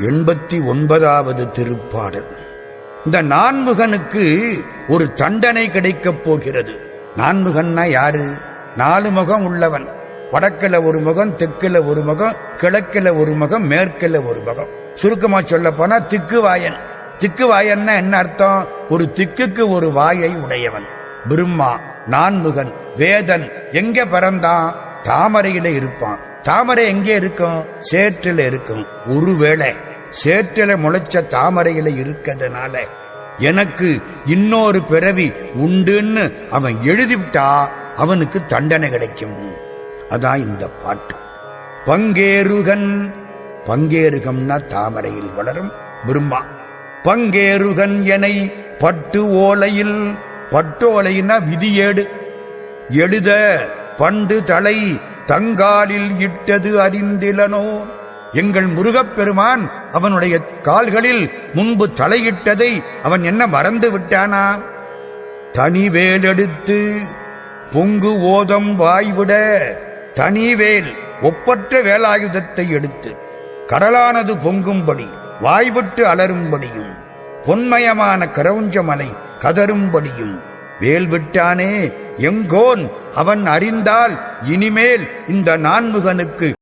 எண்பத்தி ஒன்பதாவது திருப்பாடல். இந்த நான்முகனுக்கு ஒரு தண்டனை கிடைக்கப் போகிறது. நான்முகன்னா யாரு? நாலு முகம் உள்ளவன். வடக்கில் ஒரு முகம் தெற்குல ஒரு முகம் கிழக்கில் ஒரு முகம் மேற்கில் ஒரு முகம். சுருக்கமா சொல்ல போனா திக்குவாயன் திக்குவாயன்னா என்ன அர்த்தம்? ஒரு திக்குக்கு ஒரு வாயை உடையவன். பிரம்மா நான்முகன் வேதன் எங்க பிறந்தான்? தாமரையில இருப்பான். தாமரை எங்கே இருக்கும்? சேற்றில இருக்கும். ஒருவேளை சேற்றில முளைச்ச தாமரையில இருக்கிறதுனால எனக்கு இன்னொரு பிறவி உண்டுன்னு அவன் எழுதிவிட்டா அவனுக்கு தண்டனை கிடைக்கும். அதான் இந்த பாட்டு. பங்கேருகன் பங்கேருகம்னா தாமரையில் வளரும் விரும்பா. பங்கேருகன் என பட்டு ஓலையில் பட்டோலைன்னா விதியேடு. எழுத பண்டு தலை தங்காலில் இட்டது அறிந்திலனோ. எங்கள் முருகப்பெருமான் அவனுடைய கால்களில் முன்பு தலையிட்டதை அவன் என்ன மறந்து விட்டானா? தனிவேல் எடுத்து பொங்கு ஓதம் வாய்விட தனிவேல் ஒப்பற்ற வேலாயுதத்தை எடுத்து கடலானது பொங்கும்படி வாய்விட்டு அலரும்படியும் பொன்மயமான கரவுஞ்சமலை கதரும்படியும். வேல் விட்டானே எங்கோன் அவன் அறிந்தால் இனிமேல் இந்த நான்முகனுக்கு